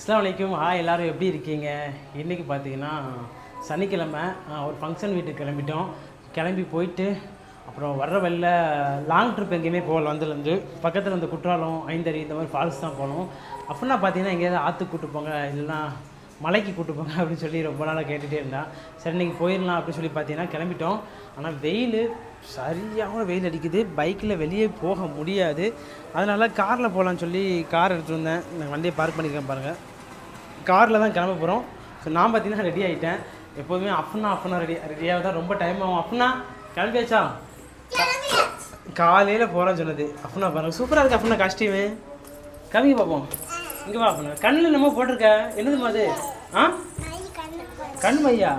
அஸ்லாம் வலைக்கும் ஆ எல்லோரும் எப்படி இருக்கீங்க? இன்றைக்கி பார்த்தீங்கன்னா சனிக்கிழமை ஒரு ஃபங்க்ஷன் வீட்டுக்கு கிளம்பிட்டோம். கிளம்பி போயிட்டு அப்புறம் வர்ற வெளில லாங் ட்ரிப் எங்கேயுமே போகல வந்துலேருந்து பக்கத்தில் இந்த குற்றாலம் ஐந்தறி இந்த மாதிரி ஃபால்ஸ் தான் போனோம். அப்படின்னா பார்த்தீங்கன்னா எங்கேயாவது ஆற்றுக்கு கூட்டு போங்க இல்லைன்னா மலைக்கு கூட்டு போங்க அப்படின்னு சொல்லி ரொம்ப நாளாக கேட்டுகிட்டே இருந்தான். சரி இன்னைக்கு போயிடலாம் அப்படின்னு சொல்லி பார்த்தீங்கன்னா கிளம்பிட்டோம். ஆனால் வெயில் சரியாக வெயில் அடிக்குது. பைக்கில் வெளியே போக முடியாது. அதனால் காரில் போகலான்னு சொல்லி கார் எடுத்துகிட்டு வந்தேன். நான் வண்டியை பார்க் பண்ணியிருக்கேன் பாருங்கள் காரில் தான் கிளம்ப போகிறோம் ஸோ நான் பார்த்தீங்கன்னா ரெடி ஆகிட்டேன் எப்போதுமே அஃப்னா அஃப்னா ரெடி ரெடியாக தான் ரொம்ப டைம் ஆகும். அஃப்னா கிளம்பியாச்சா? காலையில் போகிறேன்னு சொன்னது. அஃப்னா பாருங்க சூப்பராக இருக்கு அஃப்னா காஸ்டியூமு கம்மிங்க பார்ப்போம். இங்கே வா அஃப்னா. கண்ணில் என்னமோ போட்டிருக்க. என்னதுமா அது? ஆ? கண் மையா?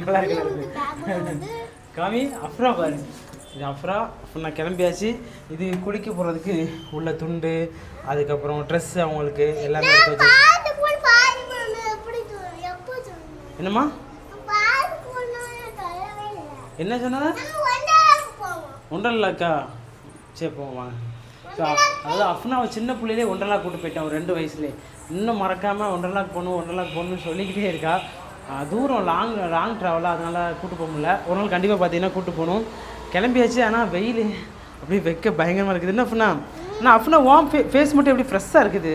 நல்லா இருக்கு காமி அஃப்ரா பாரு. இது அஃப்ரா அஃப்னா கிளம்பியாச்சு. இது குளிக்க போகிறதுக்கு உள்ள துண்டு அதுக்கப்புறம் ட்ரெஸ் அவங்களுக்கு எல்லாமே எடுத்து வச்சு என்னம்மா? என்ன சொன்னதா? ஒன்றரை சரி போவோம் வாங்க. ஸோ அதாவது அவன் சின்ன பிள்ளையிலே ஒன்றரை கூட்டு போயிட்டேன் ஒரு ரெண்டு வயசுலேயே இன்னும் மறக்காமல் ஒன்றரை போகணும் ஒன்றரை போகணும்னு சொல்லிக்கிட்டே இருக்கா. தூரம் லாங் லாங் ட்ராவலாக அதனால் கூட்டு போக முடியல. ஒரு நாள் கண்டிப்பாக பார்த்தீங்கன்னா கூட்டு போகணும். கிளம்பியாச்சு ஆனால் வெயில். அப்படியே வைக்க பயங்கரமாக இருக்குது. என்ன அஃப்னா? நான் அஃப்னா ஓம் ஃபே ஃபேஸ் மட்டும் எப்படி ஃப்ரெஷ்ஷாக இருக்குது?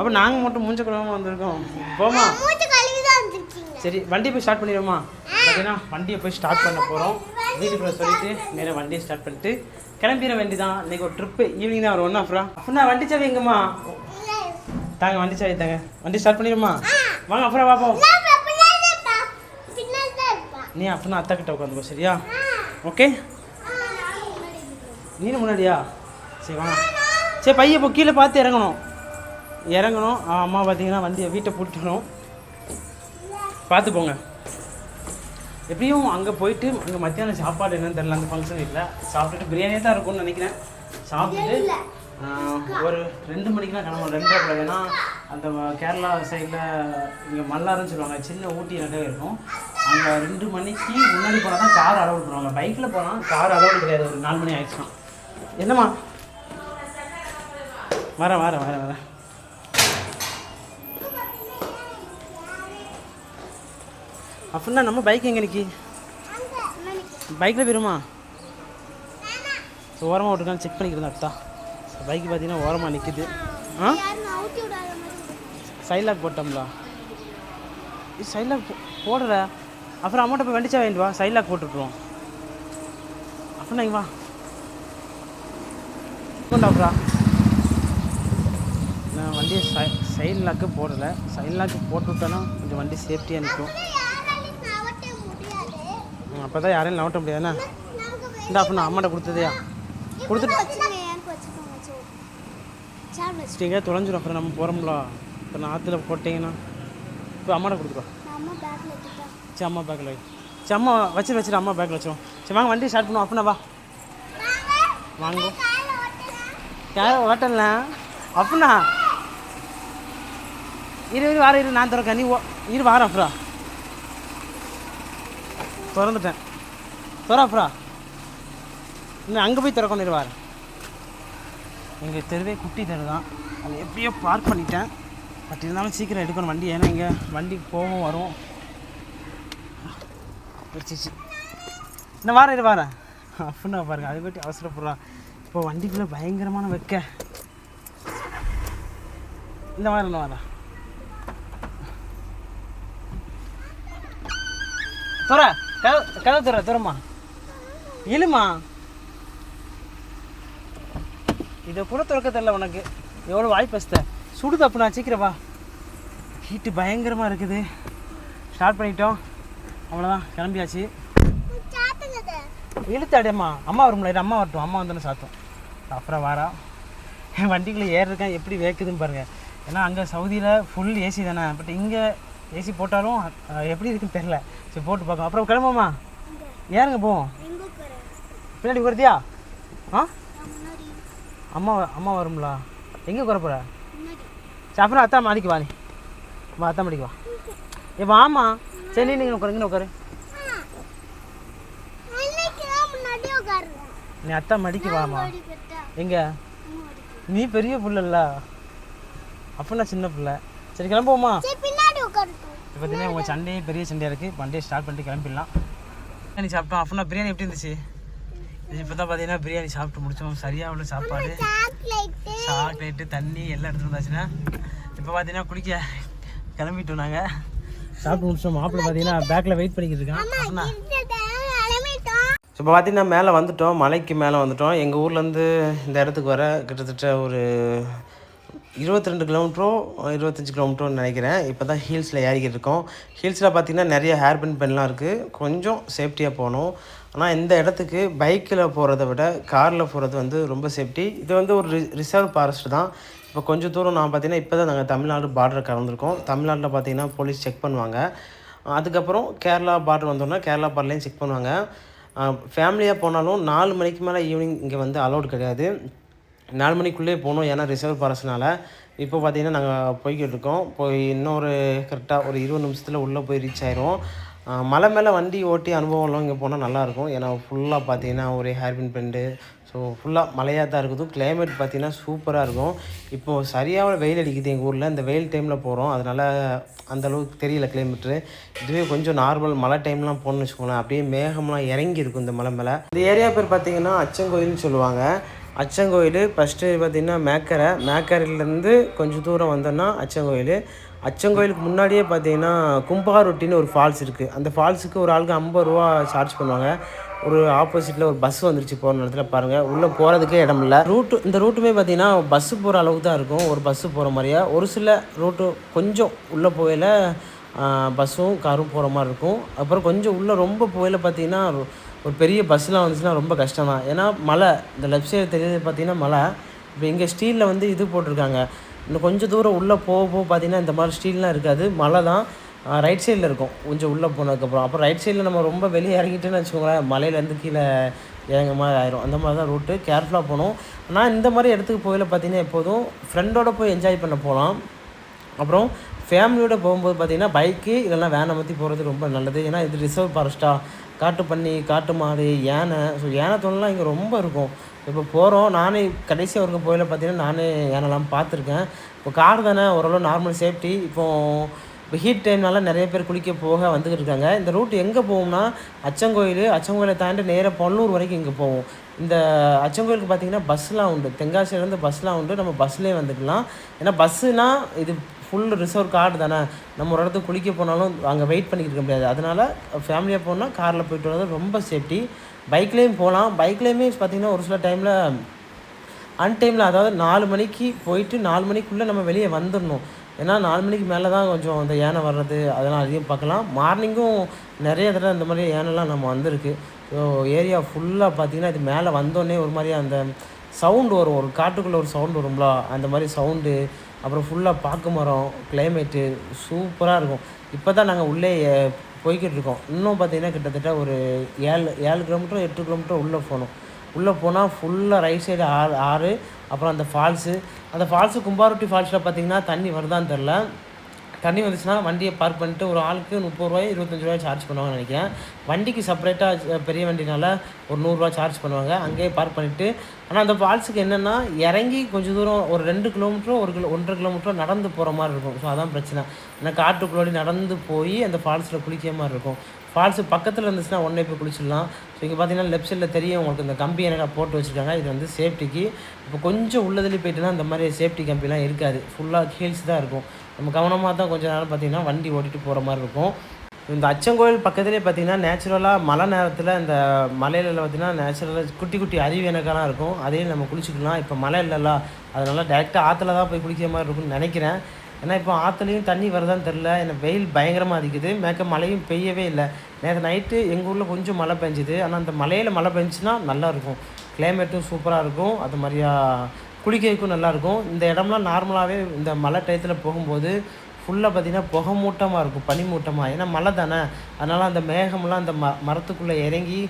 அப்போ நாங்கள் மட்டும் மூஞ்ச குழம்பு வந்திருக்கோம். போமா சரி வண்டி போய் ஸ்டார்ட் பண்ணிடுவோமா பார்த்தீங்கன்னா வண்டியை போய் ஸ்டார்ட் பண்ண போகிறோம் வீட்டுக்குள்ளே சொல்லிட்டு நேராக வண்டியை ஸ்டார்ட் பண்ணிட்டு கிளம்பிட வேண்டியதான் இன்னைக்கு ஒரு ட்ரிப்பு ஈவினிங் தான் வரும் அப்புறம் அப்புறம் வண்டி சாவி எங்கம்மா? தாங்க வண்டி சாவி தாங்க. வண்டி ஸ்டார்ட் பண்ணிடுமா வாங்க அப்புறம் பார்ப்போம் நீ அப்புறம் அத்தா கிட்ட உட்காந்துக்கோ சரியா? ஓகே? நீ முன்னாடியா? சரி வாங்க. சரி பையன் இப்போ கீழே பார்த்து இறங்கணும். இறங்கணும். அம்மா பார்த்தீங்கன்னா வண்டியை வீட்டை பூட்டிடணும் பார்த்து போங்க எப்படியும் அங்கே போயிட்டு அங்கே மத்தியானம் சாப்பாடு என்னன்னு தெரியல அந்த ஃபங்க்ஷன் வீட்டில் சாப்பிட்டுட்டு பிரியாணியே தான் இருக்கும்னு நினைக்கிறேன். சாப்பிட்டுட்டு ஒரு ரெண்டு மணிக்கெலாம் கிளம்பணும் ரெண்டரை ஏன்னா அந்த கேரளா சைடில் இங்கே மல்லாருன்னு சொல்லுவாங்க. சின்ன ஊட்டி நிறைய இருக்கும். அங்கே ரெண்டு மணிக்கு முன்னாடி போனால் தான் கார் அலோட் பண்ணுவாங்க. பைக்கில் போனால் கார் அலோட் கிடையாது. ஒரு நாலு மணி ஆயிடுச்சுன்னா. என்னம்மா? வரேன் வரேன் வரேன் வரேன் அப்படின்னா நம்ம பைக் எங்கே நிற்கி பைக்கில் போயிருமா? ஸோ ஓரமாக விட்டுருக்கான்னு செக் பண்ணிக்கிறேன் அத்தா. பைக் பார்த்தீங்கன்னா ஓரமாக நிற்கிது ஆ? சைலாக் சைட் சைலாக் போடுற அப்புறம் அமௌண்ட்டை போய் வண்டிச்சா வாங்கிட்டு வா. சைலாக் போட்டுருப்போம் அப்படின்னா இங்கே வா. கொண்டாப்புறா நான் வண்டியை சை சைட் லாக்கு போடலை. சைட் லாக்கு போட்டு விட்டோன்னா கொஞ்சம் வண்டி சேஃப்டியாக நிற்கும். அப்போ தான் யாரையும் நவட்ட முடியாதுண்ணா இந்த அப்போ நான் அம்மாட்ட கொடுத்ததையா கொடுத்துட்டு எங்கேயா தொலைஞ்சிரும். அப்புறம் நம்ம போகிறோம்ல இப்போ நான் ஆற்றுல போட்டிங்கன்னா. இப்போ அம்மாட்ட கொடுத்துருவா சரி அம்மா பேக்கில் வை. சரி அம்மா வச்சிரு வச்சிரு அம்மா பேக்கில் வச்சிரும். சரி வாங்க வண்டி ஸ்டார்ட் பண்ணுவோம். அப்படின்னா வா. வாங்க. யாரும் ஓட்டல அப்படின்னா இரு இரு வாரம் இரு. நான் திறக்க நீ ஓ- இரு வாரம் அப்புறம். திறந்துட்டேன். திற இன்னும் அங்கே போய் திறக்கணும் இரு எங்கள் தெருவே குட்டி தெரு தான். அது எப்படியோ பார்க் பண்ணிட்டேன். பட் இருந்தாலும் சீக்கிரம் எடுக்கணும் வண்டி. ஏன்னா இங்கே வண்டி போகும் வரும். வச்சிச்சு இன்னும் வாரம் இரு வாரேன் அப்படின்னா பாருங்க அதை பற்றி அவசரப்படுறான் இப்போ வண்டிக்குள்ளே பயங்கரமான வெக்க. இந்த வாரம் இந்த வாரம் துற. கதவு கதவு துறமா இழுமா. இதை கூட திறக்க தெரில உனக்கு. எவ்வளோ வாய் பேசுத. சுடுது அப்போ நான் சீக்கிரம் வா. ஹீட்டு பயங்கரமாக இருக்குது. ஸ்டார்ட் பண்ணிட்டோம். அவ்வளோதான் கிளம்பியாச்சு. இழுத்தாடியம்மா அம்மா வரும்ல இரு, அம்மா வரட்டும். அம்மா வந்தோன்னு சாத்தோம். அப்புறம் வாரா. என் வண்டிக்குள்ளே ஏறிருக்கேன் எப்படி வேக்குதுன்னு பாருங்கள் ஏன்னா அங்கே சவுதியில் ஃபுல் ஏசி தானே. பட் இங்கே ஏசி போட்டாலும் எப்படி இருக்குன்னு தெரில சரி போட்டு பார்க்கலாம். அப்புறம் கிளம்புமா ஏறுங்க போவோம் பின்னாடி உட்காருதியா ஆ? அம்மா வ- அம்மா வரும்லா. எங்கே உட்கார போகிற சரி அப்புறம் அத்தா மாடிக்கு வா நீ. வா அத்தா மாடிக்கு வா. ஏ வாமா சரி நீ நீங்கள் உட்காருங்க உட்காரு. நீ அத்தா மடிக்கு வாமா எங்க? நீ பெரிய புள்ளல்ல. அப்போ நான் சின்ன பிள்ளை. சரி கிளம்புவோமா சரி பின்னாடி உட்காரட்டும் இப்போ பார்த்தீங்கன்னா உங்கள் சண்டையே பெரிய சண்டையாக இருக்குது வண்டியை ஸ்டார்ட் பண்ணிட்டு கிளம்பிடலாம். பிரியாணி சாப்பிட்டோம். அப்படின்னா பிரியாணி எப்படி இருந்துச்சு? இப்போ தான் பார்த்தீங்கன்னா பிரியாணி சாப்பிட்டு முடிச்சோம். சரியாக உள்ள சாப்பாடு. சாக்லேட்டு தண்ணி எல்லாம் எடுத்துட்டு வந்தாச்சுன்னா இப்போ பார்த்தீங்கன்னா குளிக்க கிளம்பிட்டோம் நாங்கள் சாப்பிட்டு முடிச்சோம். மாப்பிள்ளை பார்த்தீங்கன்னா பேக்கில் வெயிட் பண்ணிக்கிட்டு இருக்கான். இப்போ பார்த்தீங்கன்னா மேலே வந்துட்டோம். மலைக்கு மேலே வந்துட்டோம். எங்கள் ஊர்லேருந்து இந்த இடத்துக்கு வர கிட்டத்தட்ட ஒரு இருபத்தி ரெண்டு கிலோமீட்டரோ இருபத்தஞ்சி கிலோமீட்டரோன்னு நினைக்கிறேன். இப்போ தான் ஹீல்ஸில் ஏறிக்கிட்டு இருக்கோம். ஹீல்ஸில் பார்த்தீங்கன்னா நிறைய ஹேர் பின் பென்லாம் இருக்குது கொஞ்சம் சேஃப்டியாக போகணும். ஆனால் இந்த இடத்துக்கு பைக்கில் போகிறத விட காரில் போகிறது வந்து ரொம்ப சேஃப்டி இது வந்து ஒரு ரிசர்வ் ஃபாரஸ்ட் தான். இப்போ கொஞ்சம் தூரம் நான் பார்த்தீங்கன்னா இப்போ தான் நாங்கள் தமிழ்நாடு பார்டர் கலந்துருக்கோம். தமிழ்நாட்டில் பார்த்தீங்கன்னா போலீஸ் செக் பண்ணுவாங்க. அதுக்கப்புறம் கேரளா பார்டர் வந்தோன்னா கேரளா பார்டர்லேயும் செக் பண்ணுவாங்க. ஃபேமிலியாக போனாலும் நாலு மணிக்கு மேலே ஈவினிங் இங்கே வந்து அலௌட் கிடையாது. நாலு மணிக்குள்ளே போகணும். ஏன்னா ரிசர்வ் ஃபாரஸ்ட்னால இப்போ பார்த்தீங்கன்னா நாங்கள் போய்கிட்டு இருக்கோம். போய் இன்னொரு கரெக்டாக ஒரு இருபது நிமிஷத்தில் உள்ளே போய் ரீச் ஆயிரும். மலை மேலே வண்டி ஓட்டி அனுபவம்லாம் இங்கே போனால் நல்லாயிருக்கும் ஏன்னா ஃபுல்லாக பார்த்தீங்கன்னா ஒரே ஹேர்பின் பெண்டு ஸோ ஃபுல்லாக மழையாக தான் இருக்குது. கிளைமேட் பார்த்தீங்கன்னா சூப்பராக இருக்கும். இப்போது சரியாக வெயில் அடிக்குது எங்கள் ஊரில். இந்த வெயில் டைமில் போகிறோம் அதனால் அந்தளவுக்கு தெரியல கிளைமேட்டு இதுவே கொஞ்சம் நார்மல் மழை டைம்லாம் போகணுன்னு வச்சுக்கோங்களேன். அப்படியே மேகம்லாம் இறங்கி இருக்கும் இந்த மலை மேலே. இந்த ஏரியா பேர் பார்த்தீங்கன்னா அச்சங்கோயில்னு சொல்லுவாங்க. அச்சங்கோயில் ஃபஸ்ட்டு பார்த்தீங்கன்னா மேக்கரை. மேக்கரையிலேருந்து கொஞ்சம் தூரம் வந்தோன்னா அச்சங்கோயில். அச்சங்கோயிலுக்கு முன்னாடியே பார்த்தீங்கன்னா கும்பாரொட்டின்னு ஒரு ஃபால்ஸ் இருக்குது அந்த ஃபால்ஸுக்கு ஒரு ஆளுக்கு ஐம்பது ரூபா சார்ஜ் பண்ணுவாங்க. ஒரு ஆப்போசிட்டில் ஒரு பஸ் வந்துருச்சு போகிற நேரத்தில் பாருங்கள் உள்ளே போகிறதுக்கே இடம் இல்லை. ரூட்டு இந்த ரூட்டுமே பார்த்தீங்கன்னா பஸ்ஸு போகிற அளவுக்கு தான் இருக்கும். ஒரு பஸ்ஸு போகிற மாதிரியா? ஒரு சில ரூட்டு கொஞ்சம் உள்ளே போகையில் பஸ்ஸும் காரும் போகிற மாதிரி இருக்கும். அப்புறம் கொஞ்சம் உள்ளே ரொம்ப போகையில் பார்த்தீங்கன்னா ஒரு- பெரிய பஸ்லாம் வந்துச்சுன்னா ரொம்ப கஷ்டம் தான் ஏன்னா மலை இந்த லெஃப்ட் சைடு தெரியுது பார்த்தீங்கன்னா மலை இப்போ இங்கே ஸ்டீலில் வந்து இது போட்டிருக்காங்க. இன்னும் கொஞ்சம் தூரம் உள்ளே போக போக பார்த்தீங்கன்னா இந்த மாதிரி ஸ்டீல்லாம் இருக்காது. மலை தான் ரைட் சைடில் இருக்கும். கொஞ்சம் உள்ளே போனதுக்கப்புறம் அப்புறம். ரைட் சைடில் நம்ம ரொம்ப வெளியே இறங்கிட்டேன்னு வச்சுக்கோங்களேன் மலையிலேருந்து கீழே இறங்க மாதிரி ஆயிரும். அந்த மாதிரி தான் ரூட்டு கேர்ஃபுல்லாக போகணும். ஆனால் இந்த மாதிரி இடத்துக்கு போகல பார்த்தீங்கன்னா எப்போதும் ஃப்ரெண்டோட போய் என்ஜாய் பண்ண போகலாம். அப்புறம் ஃபேமிலியோட போகும்போது பார்த்தீங்கன்னா பைக்கு இல்லைன்னா வேனை மாற்றி போகிறது ரொம்ப நல்லது. ஏன்னா இது ரிசர்வ் ஃபாரஸ்ட்டாக காட்டு பண்ணி காட்டு மாடு யானை. ஸோ யானை தொழிலாம் இங்கே ரொம்ப இருக்கும். இப்போ போகிறோம் நானே கடைசி வரைக்கும் போயில பார்த்தீங்கன்னா நானே யானைலாம் பார்த்துருக்கேன். இப்போ கார் தானே ஓரளவு நார்மல் சேஃப்டி இப்போ இப்போ ஹீட் டைம்னால நிறைய பேர் குளிக்க போக வந்துக்கிட்டு இருக்காங்க. இந்த ரூட் எங்கே போகும்னா அச்சங்கோயில் அச்சங்கோயிலை தாண்டி நேராக பொன்னூர் வரைக்கும் இங்கே போவோம். இந்த அச்சங்கோயிலுக்கு பார்த்தீங்கன்னா பஸ்லாம் உண்டு. தென்காசியிலேருந்து பஸ்லாம் உண்டு. நம்ம பஸ்லேயே வந்துக்கலாம். ஏன்னா பஸ்ஸுனால் இது ஃபுல் ரிசர்வ் கார்டு தானே? நம்ம ஒரு இடத்துக்கு குளிக்க போனாலும் அங்கே வெயிட் பண்ணிக்கிட்டு இருக்க முடியாது. அதனால் ஃபேமிலியாக போனால் காரில் போயிட்டு வரது ரொம்ப சேஃப்டி பைக்லேயும் போகலாம் பைக்லேயுமே பார்த்தீங்கன்னா ஒரு சில டைமில் அன்டைமில் அதாவது நாலு மணிக்கு போயிட்டு நாலு மணிக்குள்ளே நம்ம வெளியே வந்துடணும். ஏன்னா நாலு மணிக்கு மேலே தான் கொஞ்சம் அந்த யானை வர்றது அதெல்லாம் அதையும் பார்க்கலாம். மார்னிங்கும் நிறைய தடவை இந்த மாதிரி யானைலாம் நம்ம வந்திருக்கு. ஸோ ஏரியா ஃபுல்லாக பார்த்தீங்கன்னா இது மேலே வந்தோடனே ஒரு மாதிரி அந்த சவுண்டு வரும். ஒரு காட்டுக்குள்ளே ஒரு சவுண்டு வரும்ல? அந்த மாதிரி சவுண்டு அப்புறம் ஃபுல்லாக பாக்கு மரம் கிளைமேட்டு சூப்பராக இருக்கும். இப்போ தான் நாங்கள் உள்ளே போய்கிட்டு இருக்கோம். இன்னும் பார்த்தீங்கன்னா கிட்டத்தட்ட ஒரு ஏழு ஏழு கிலோமீட்டர் எட்டு கிலோமீட்டர் உள்ளே போகணும் உள்ளே போனால் ஃபுல்லாக ரைட் சைடு ஆறு ஆறு அப்புறம் அந்த ஃபால்ஸு அந்த ஃபால்ஸு கும்பாரொட்டி ஃபால்ஸில் பார்த்தீங்கன்னா தண்ணி வருதான்னு தெரில தண்ணி வந்துச்சுன்னா வண்டியை பார்க் பண்ணிட்டு ஒரு ஆளுக்கு முப்பது ரூபாய் இருபத்தஞ்சி ரூபாய் சார்ஜ் பண்ணுவாங்கன்னு நினைக்கிறேன். வண்டிக்கு செப்பரேட்டாக பெரிய வண்டினால ஒரு நூறுரூவா சார்ஜ் பண்ணுவாங்க. அங்கேயே பார்க் பண்ணிவிட்டு ஆனால் அந்த ஃபால்ஸுக்கு என்னென்னா இறங்கி கொஞ்சம் தூரம் ஒரு ரெண்டு கிலோமீட்டரோ ஒரு கிலோ ஒன்றரை கிலோமீட்டரோ நடந்து போகிற மாதிரி இருக்கும். ஸோ அதான் பிரச்சனை. ஏன்னா காட்டுக்குள்ளோடி நடந்து போய் அந்த ஃபால்ஸில் குளிக்கிற மாதிரி இருக்கும். ஃபால்ஸு பக்கத்தில் இருந்துச்சுன்னா ஒன்றே போய் குளிச்சிடலாம். ஸோ இங்கே பார்த்தீங்கன்னா லெஃப்ட் சைடில் தெரியும் உங்களுக்கு இந்த கம்பி எனக்கு போட்டு வச்சுருக்காங்க. இது வந்து சேஃப்டிக்கு இப்போ கொஞ்சம் உள்ளதுலேயே போயிட்டுனா இந்த மாதிரி சேஃப்டி கம்பிலாம் இருக்காது. ஃபுல்லாக ஹீல்ஸ் தான் இருக்கும். நம்ம கவனமாக தான் கொஞ்ச நேரம் பார்த்தீங்கன்னா வண்டி ஓட்டிட்டு போகிற மாதிரி இருக்கும். இந்த அச்சங்கோயில் பக்கத்துலேயே பார்த்தீங்கன்னா நேச்சுரலாக மழை நேரத்தில் இந்த மலையில பார்த்தீங்கன்னா நேச்சுரலாக குட்டி குட்டி அருவி எனக்கெல்லாம் இருக்கும். அதையும் நம்ம குளிச்சுக்கலாம். இப்போ மழை இல்லைல்ல. அதனால டேரெக்டாக ஆற்றுல தான் போய் குளிக்கிற மாதிரி இருக்கும்னு நினைக்கிறேன். ஏன்னா இப்போ ஆற்றுலையும் தண்ணி வருதான்னு தெரில ஏன்னா வெயில் பயங்கரமாக அடிக்குது. மேக்க மழையும் பெய்யவே இல்லை. நேற்று நைட்டு எங்கள் ஊரில் கொஞ்சம் மழை பெஞ்சுது. ஆனால் அந்த மலையில் மழை பெஞ்சுன்னா நல்லாயிருக்கும் கிளைமேட்டும் சூப்பராக இருக்கும். அது மாதிரியா குளிக்கிறதுக்கும் நல்லாயிருக்கும். இந்த இடம்லாம் நார்மலாகவே இந்த மழை டயத்தில் போகும்போது ஃபுல்லாக பார்த்திங்கன்னா புகை மூட்டமாக இருக்கும் பனி மூட்டமாக ஏன்னா மழை தானே. அதனால் அந்த மேகம்லாம் அந்த ம மரத்துக்குள்ளே இறங்கி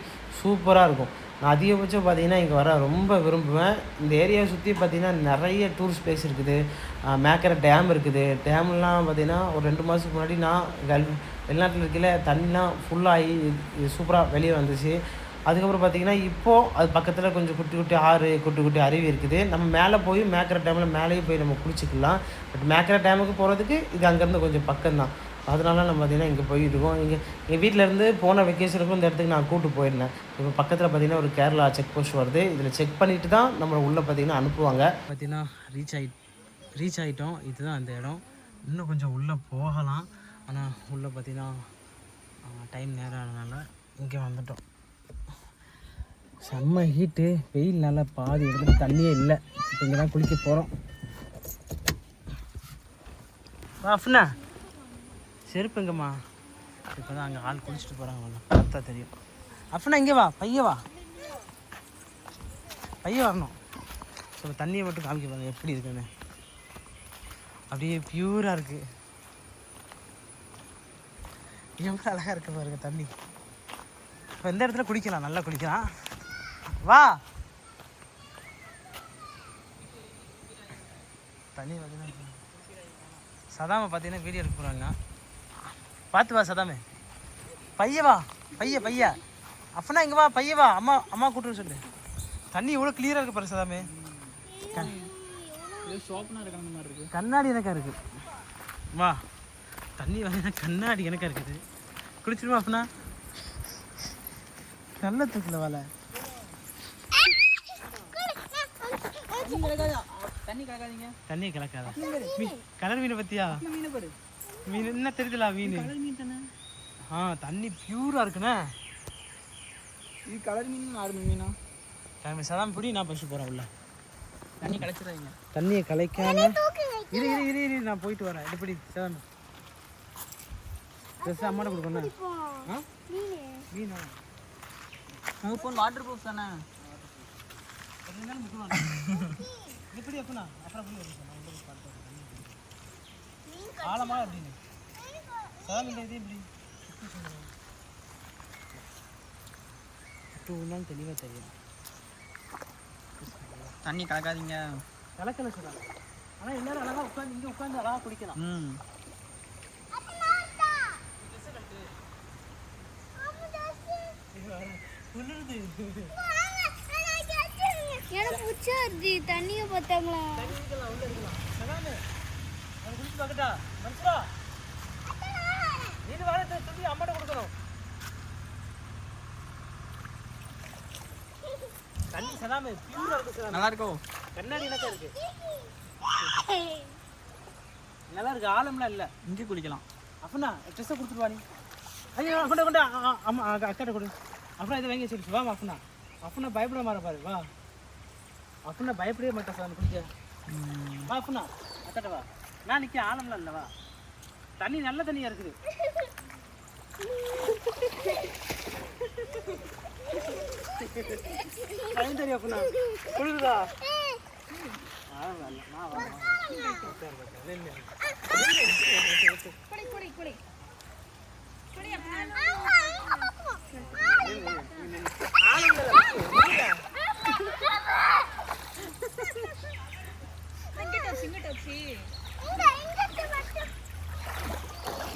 சூப்பராக இருக்கும். நான் அதிகபட்சம் பார்த்திங்கன்னா இங்கே வர ரொம்ப விரும்புவேன். இந்த ஏரியாவை சுற்றி பார்த்திங்கன்னா நிறைய டூரிஸ்ட் பிளேஸ் இருக்குது. மேக்கரை டேம் இருக்குது. டேம்லாம் பார்த்திங்கன்னா ஒரு ரெண்டு மாதத்துக்கு முன்னாடி நான் கல் வெளிநாட்டில் இருக்கையில் தண்ணிலாம் ஃபுல்லாகி சூப்பராக வெளியே வந்துச்சு. அதுக்கப்புறம் பார்த்தீங்கன்னா இப்போது அது பக்கத்தில் கொஞ்சம் குட்டி குட்டி ஆறு குட்டி குட்டி அருவி இருக்குது. நம்ம மேலே போய் மேக்கிற டைமில் மேலேயே போய் நம்ம குளிச்சிக்கலாம். பட் மேக்கிற டைமுக்கு போகிறதுக்கு இது அங்கேருந்து கொஞ்சம் பக்கம்தான். அதனால நம்ம பார்த்தீங்கன்னா இங்கே போயிருக்கோம் இங்கே எங்கள் வீட்டிலேருந்து போன வெக்கேஷனுக்கும் இந்த இடத்துக்கு நான் கூட்டு போயிருந்தேன். இப்போ பக்கத்தில் பார்த்தீங்கன்னா ஒரு கேரளா செக் போஸ்ட் வருது. இதில் செக் பண்ணிவிட்டு தான் நம்மளை உள்ளே பார்த்தீங்கன்னா அனுப்புவாங்க. பார்த்தீங்கன்னா ரீச் ஆகி ரீச் ஆகிட்டோம் இதுதான் அந்த இடம். இன்னும் கொஞ்சம் உள்ளே போகலாம். ஆனால் உள்ளே பார்த்தீங்கன்னா டைம் நேரம் ஆனதுனால இங்கே வந்துட்டோம். செம்ம ஹீட்டு வெயில் நல்லா பாதி இடத்துல தண்ணியே இல்லை. இப்போ இங்கே தான் குளிக்க போகிறோம் அஃப்னா. செருப்பு எங்கம்மா? இப்போ தான் அங்கே ஆள் குளிச்சுட்டு போகிறாங்க பார்த்தா தெரியும். அஃப்னா இங்கே வா பைய வா. பைய வரணும். ஸோ தண்ணியை மட்டும் காமிக்க பாருங்க எப்படி இருக்குன்னு. அப்படியே பியூராக இருக்குது எவ்வளோ அழகாக இருக்க பாருங்க தண்ணி. இப்போ இந்த இடத்துல குளிக்கலாம் நல்லா குளிக்கலாம். வா. தண்ணி பார்த்தீங்கன்னா சதாம பார்த்தீங்கன்னா வீடியோ எடுக்க போகிறாங்க பார்த்து வா சதாமே. பைய வா. பைய பைய. அப்பனா இங்கே வா பைய வா. அம்மா அம்மா கூட்டு சொல்லு. தண்ணி இவ்வளோ கிளியராக இருக்கு பாரு சதாமே. கண்ணாடி எனக்கா இருக்கு. வா. தண்ணி வந்து கண்ணாடி எனக்கா இருக்குது. குளிச்சிருமா அப்பனா? நல்ல தூக்கல வாழை. தண்ணி கலக்காதீங்க. தண்ணியை கலக்காத. கலர் மீனை பத்தியா? மீன் பாரு மீன் என்ன தெரியுதுல மீன்? கடல் மீன் தானே? ஆ தண்ணி பியூரா இருக்குண்ணே. இது கடல் மீன் நார்மல் மீனா கிளம்பி சதாம் பிடி நான் பஸ்ட்டு போகிறேன் உள்ள. தண்ணி கலைச்சிடாதீங்க. தண்ணியை கலைக்காம இரு இரு இரு இரு நான் போயிட்டு வரேன். எப்படி சதாம் ட்ரெஸ் அம்மாட்ட கொடுக்கணும். ஆ? மீனா. உங்க ஃபோன் வாட்டர் ப்ரூஃப் தானே? இருந்தாலும் முக்கியம் எப்படி எப்பனா அப்புறம் போய் வருது நான் வந்து பார்த்து. ஆழமா அப்படின்னு. சதாம் இந்த இது எப்படி டூலாம் தெளிவாக தெரியும். தண்ணி கலக்காதீங்க. கலக்கல சதா ஆனால் எல்லாரும் அழகாக உட்காந்து இங்கே உட்காந்து அழகாக குடிக்கலாம். ம். குளிருது எனக்கு பிடிச்சி தண்ணியை பார்த்தாங்களா? நல்லா இருக்கோ கண்ணாடி இருக்கு நல்லா இருக்கு ஆழம்லாம் இல்லை. இங்கே குளிக்கலாம். அப்பனா ட்ரெஸ்ஸை கொடுத்துட்டு வா நீ. ஐயோ கொண்டு கொண்டு அம்மா அக்காட்ட கொடு. அப்புறம் இதை வாங்கி வச்சிருச்சு வா அப்புனா அப்புனா பயப்பட மாற பாரு வா. அப்புனா பயப்படவே மாட்டேன் சார் குடிக்க. வா அப்புனா அக்காட்ட வா. நான் நிற்க ஆழம்லாம் இல்லை வா. தண்ணி நல்ல தண்ணியா இருக்குது. பயம் தெரியும் அப்புனா குளிருதா? ஆழம் இல்லை நான் வா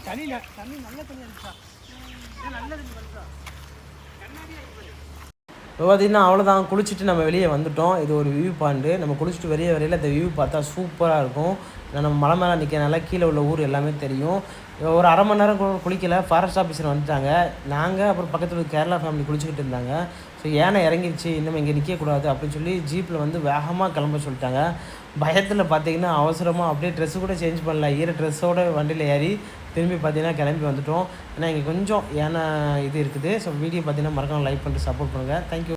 தண்ணி ந- தண்ணி நல்ல தண்ணி இருந்துச்சா நல்ல தண்ணி வருதா இப்போ பார்த்தீங்கன்னா அவ்வளோதான் குளிச்சுட்டு நம்ம வெளியே வந்துட்டோம். இது ஒரு வியூ பாயிண்ட்டு நம்ம குளிச்சுட்டு வெளியே வரையில் இந்த வியூ பார்த்தா சூப்பராக இருக்கும். நம்ம மலை மேலே நிற்கிறனால கீழே உள்ள ஊர் எல்லாமே தெரியும். ஒரு அரை மணி நேரம் கூட குளிக்கல. ஃபாரஸ்ட் ஆஃபீஸர் வந்துட்டாங்க. நாங்கள் அப்புறம் பக்கத்தில் கேரளா ஃபேமிலி குளிச்சுக்கிட்டு இருந்தாங்க. ஸோ யானை இறங்கிடுச்சு இன்னும் இங்கே நிற்கக்கூடாது அப்படின்னு சொல்லி ஜீப்பில் வந்து வேகமாக கிளம்ப சொல்லிட்டாங்க. பயத்தில் பார்த்தீங்கன்னா அவசரமாக அப்படியே ட்ரெஸ்ஸு கூட சேஞ்ச் பண்ணல. ஈர ட்ரெஸ்ஸோட வண்டியில் ஏறி திரும்பி பார்த்தீங்கன்னா கிளம்பி வந்துட்டோம். ஏன்னா இங்கே கொஞ்சம் ஏன்னா இது இருக்குது. ஸோ வீடியோ பார்த்தீங்கன்னா மறக்காமல் லைக் பண்ணிட்டு சப்போர்ட் பண்ணுங்கள் தேங்க்யூ